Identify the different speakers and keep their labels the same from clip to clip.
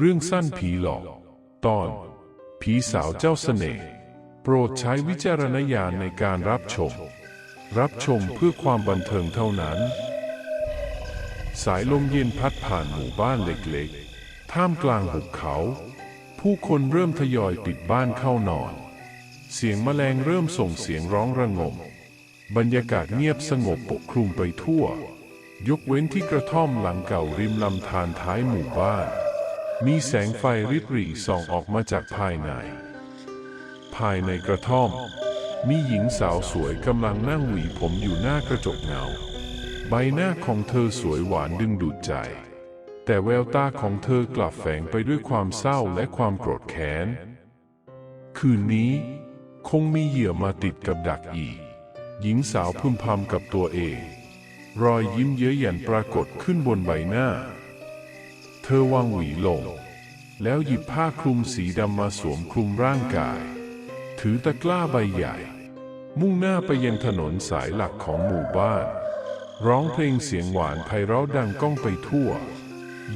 Speaker 1: เรื่องสั้นผีหลอก ตอน ผีสาวเจ้าเสน่ห์โปรดใช้วิจารณญาณในการรับชม รับชมเพื่อความบันเทิงเท่านั้น สายลมเย็นพัดผ่านหมู่บ้านเล็กๆ ท่ามกลางหุบเขา ผู้คนเริ่มทยอยปิดบ้านเข้านอน เสียงแมลงเริ่มส่งเสียงร้องระงม บรรยากาศเงียบสงบปกคลุมไปทั่ว ยกเว้นที่กระท่อมหลังเก่าริมลำธารท้ายหมู่บ้าน มีแสงไฟริบหรี่ส่องออกมาจากภายใน ภายในกระท่อม มีหญิงสาวสวยกำลังนั่งหวีผมอยู่หน้ากระจกเงา ใบหน้าของเธอสวยหวานดึงดูดใจ แต่แววตาของเธอกลับแฝงไปด้วยความเศร้าและความโกรธแค้น คืนนี้ คงมีเหยื่อมาติดกับดักอีก หญิงสาวพึมพำกับตัวเอง รอยยิ้มเย้ยหยันปรากฏขึ้นบนใบหน้า เธอวางหวีลง แล้วหยิบผ้าคลุมสีดำมาสวมคลุมร่างกาย ถือตะกร้าใบใหญ่ มุ่งหน้าไปยังถนนสายหลักของหมู่บ้าน ร้องเพลงเสียงหวานไพเราะดังก้องไปทั่ว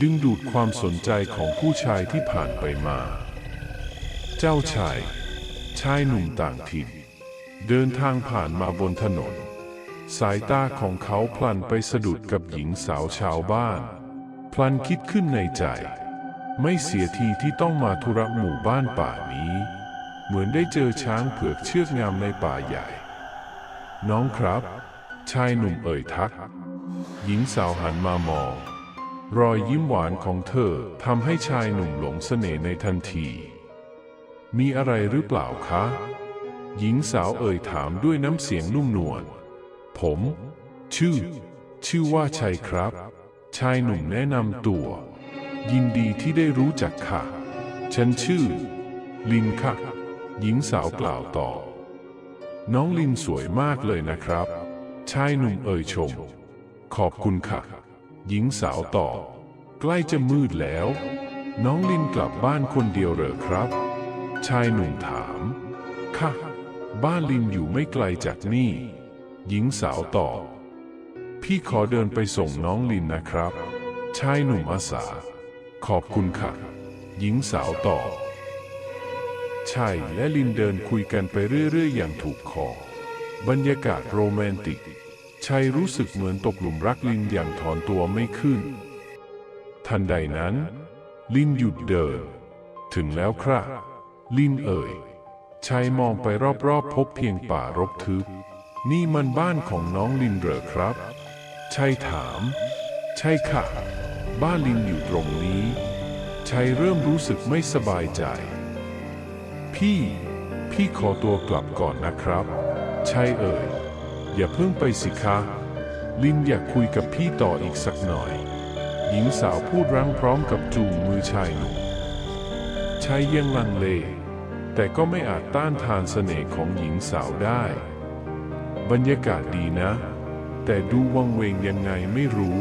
Speaker 1: ดึงดูดความสนใจของผู้ชายที่ผ่านไปมา เจ้าชาย ชายหนุ่มต่างถิ่น เดินทางผ่านมาบนถนน สายตาของเขาพลันไปสะดุดกับหญิงสาวชาวบ้าน พลันคิดขึ้นในใจ ไม่เสียทีที่ต้องมาธุระหมู่บ้านป่านี้ เหมือนได้เจอช้างเผือกเชือกงามในป่าใหญ่ น้องครับ ชายหนุ่มเอ่ยทัก หญิงสาวหันมามอง รอยยิ้มหวานของเธอทำให้ชายหนุ่มหลงเสน่ห์ในทันที มีอะไรหรือเปล่าคะ หญิงสาวเอ่ยถามด้วยน้ำเสียงนุ่มนวลผม ชื่อ ชื่อว่าชัยครับ ชายหนุ่มแนะนำตัว ยินดีที่ได้รู้จักค่ะ ฉันชื่อ ลินค่ะ หญิงสาวกล่าวต่อ น้องลินสวยมากเลยนะครับ ชายหนุ่มเอ่ยชม ขอบคุณค่ะ หญิงสาวตอบใกล้จะมืดแล้ว น้องลินกลับบ้านคนเดียวเหรอครับ ชายหนุ่มถาม ค่ะ บ้านลินอยู่ไม่ไกลจากนี่ หญิงสาวตอบ พี่ขอเดินไปส่งน้องลินนะครับ ชายหนุ่มอาสา ขอบคุณค่ะ หญิงสาวตอบชายและลินเดินคุยกันไปเรื่อย ๆ อย่างถูกคอ บรรยากาศโรแมนติกชัยรู้สึกเหมือนตกหลุมรักลินอย่างถอนตัวไม่ขึ้น ทันใดนั้น ลินหยุดเดิน ถึงแล้วครับ ลินเอ่ยชัยมองไปรอบๆ พบเพียงป่ารกทึบ นี่มันบ้านของน้องลินเหรอครับ ชัยถาม ใช่ค่ะ บ้านลินอยู่ตรงนี้ชัยเริ่มรู้สึกไม่สบายใจ พี่ พี่ขอตัวกลับก่อนนะครับชัยเอ่ย อย่าเพิ่งไปสิคะ ลินอยากคุยกับพี่ต่ออีกสักหน่อย หญิงสาวพูดรั้งพร้อมกับจูงมือชายหนุ่มชายยังลังเล แต่ก็ไม่อาจต้านทานเสน่ห์ของหญิงสาวได้ บรรยากาศดีนะ แต่ดูวังเวงยังไงไม่รู้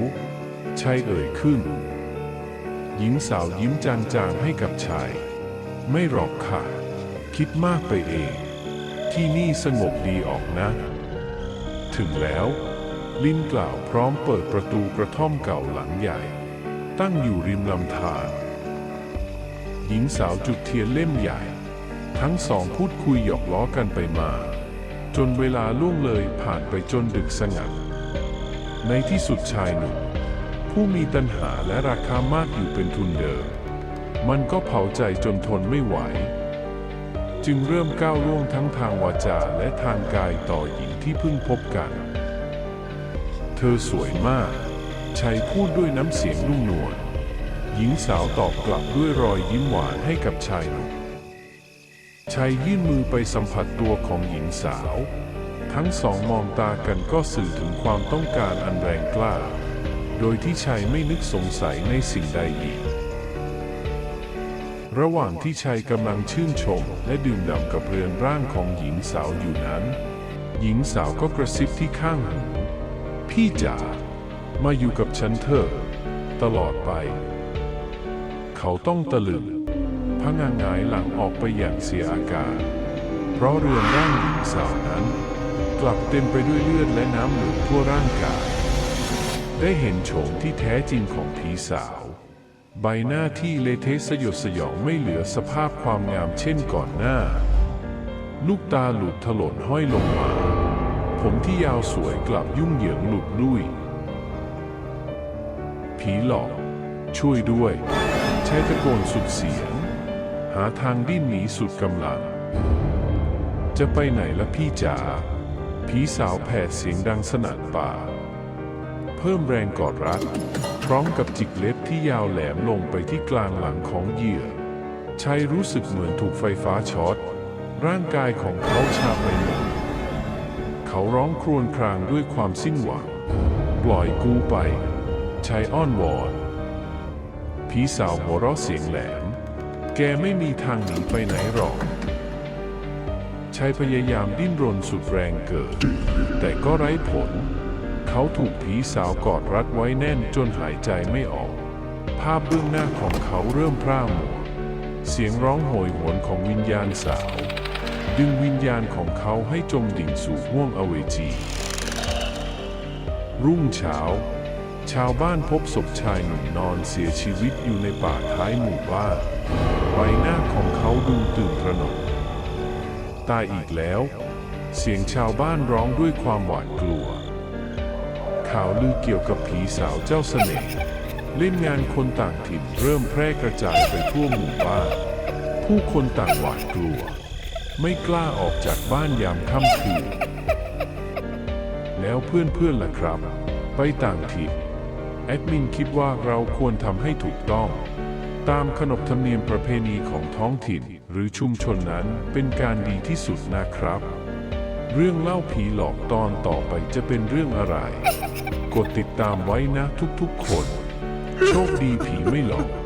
Speaker 1: ชายเอ่ยขึ้น หญิงสาวยิ้มจางๆให้กับชาย ไม่หรอกค่ะ คิดมากไปเอง ที่นี่สงบดีออกนะ ถึงแล้ว ลินกล่าวพร้อมเปิดประตูกระท่อมเก่าหลังใหญ่ ตั้งอยู่ริมลำธารหญิงสาวจุดเทียนเล่มใหญ่ ทั้งสองพูดคุยหยอกล้อกันไปมา จนเวลาล่วงเลยผ่านไปจนดึกสงัด ในที่สุดชายหนุ่มผู้มีตัณหาและราคามากอยู่เป็นทุนเดิม มันก็เผาใจจนทนไม่ไหว จึงเริ่มก้าวล่วงทั้งทางวาจาและทางกายต่อหญิงที่เพิ่งพบกัน เธอสวยมากชัยพูดด้วยน้ำเสียงนุ่มนวลหญิงสาวตอบกลับด้วยรอยยิ้มหวานให้กับชายหนุ่ม ชายยื่นมือไปสัมผัสตัวของหญิงสาว ทั้งสองมองตากันก็สื่อถึงความต้องการอันแรงกล้า โดยที่ชายไม่นึกสงสัยในสิ่งใดอีก ระหว่างที่ชายกำลังชื่นชมและดื่มด่ำกับเรือนร่างของหญิงสาวอยู่นั้น หญิงสาวก็กระซิบที่ข้างหู พี่จ๋า มาอยู่กับฉันเถอะ ตลอดไป เขาต้องตะลึง พะงางหงายหลังออกไปอย่างเสียอาการ เพราะเรือนร่างหญิงสาวนั้น กลับเต็มไปด้วยเลือดและน้ำเหลืองทั่วร่างกาย ได้เห็นโฉมที่แท้จริงของผีสาว ใบหน้าที่เลเทสยดสยองไม่เหลือสภาพความงามเช่นก่อนหน้า ลูกตาหลุดถลนห้อยลงมา ผมที่ยาวสวยกลับยุ่งเหยิงหลุดลุ่ยผีหลอก ช่วยด้วย ใช้ตะโกนสุดเสียงาทางดิ้นหนีสุดกำลัง จะไปไหนละพี่จ๋าผีสาวแผดเสียงดังสนั่นป่า เพิ่มแรงกอดรัดพร้อมกับจิกเล็บที่ยาวแหลมลงไปที่กลางหลังของเหยื่อชายรู้สึกเหมือนถูกไฟฟ้าช็อต ร่างกายของเขาชาไปหมดเขาร้องครวญครางด้วยความสิ้นหวัง ปล่อยกูไปชายอ้อนวอนผีสาวหัวเราะเสียงแหลม แกไม่มีทางหนีไปไหนหรอกชายพยายามดิ้นรนสุดแรงเกิด แต่ก็ไร้ผล เขาถูกผีสาวกอดรัดไว้แน่นจนหายใจไม่ออก ภาพเบื้องหน้าของเขาเริ่มพร่ามัว เสียงร้องโหยหวนของวิญญาณสาว ดึงวิญญาณของเขาให้จมดิ่งสู่ห้วงอเวจี รุ่งเช้า ชาวบ้านพบศพชายหนุ่มนอนเสียชีวิตอยู่ในป่าท้ายหมู่บ้านใบหน้าของเขาดูตื่นตระหนก ตายอีกแล้ว เสียงชาวบ้านร้องด้วยความหวาดกลัว ข่าวลือเกี่ยวกับผีสาวเจ้าเสน่ห์เล่นงานคนต่างถิ่นเริ่มแพร่กระจายไปทั่วหมู่บ้าน ผู้คนต่างหวาดกลัว ไม่กล้าออกจากบ้านยามค่ำคืน แล้วเพื่อนๆล่ะครับ ไปต่างถิ่น แอดมินคิดว่าเราควรทำให้ถูกต้อง ตามขนบธรรมเนียมประเพณีของท้องถิ่นหรือชุมชนนั้นเป็นการดีที่สุดนะครับ เรื่องเล่าผีหลอกตอนต่อไปจะเป็นเรื่องอะไร กดติดตามไว้นะทุกๆคน โชคดีผีไม่หลอก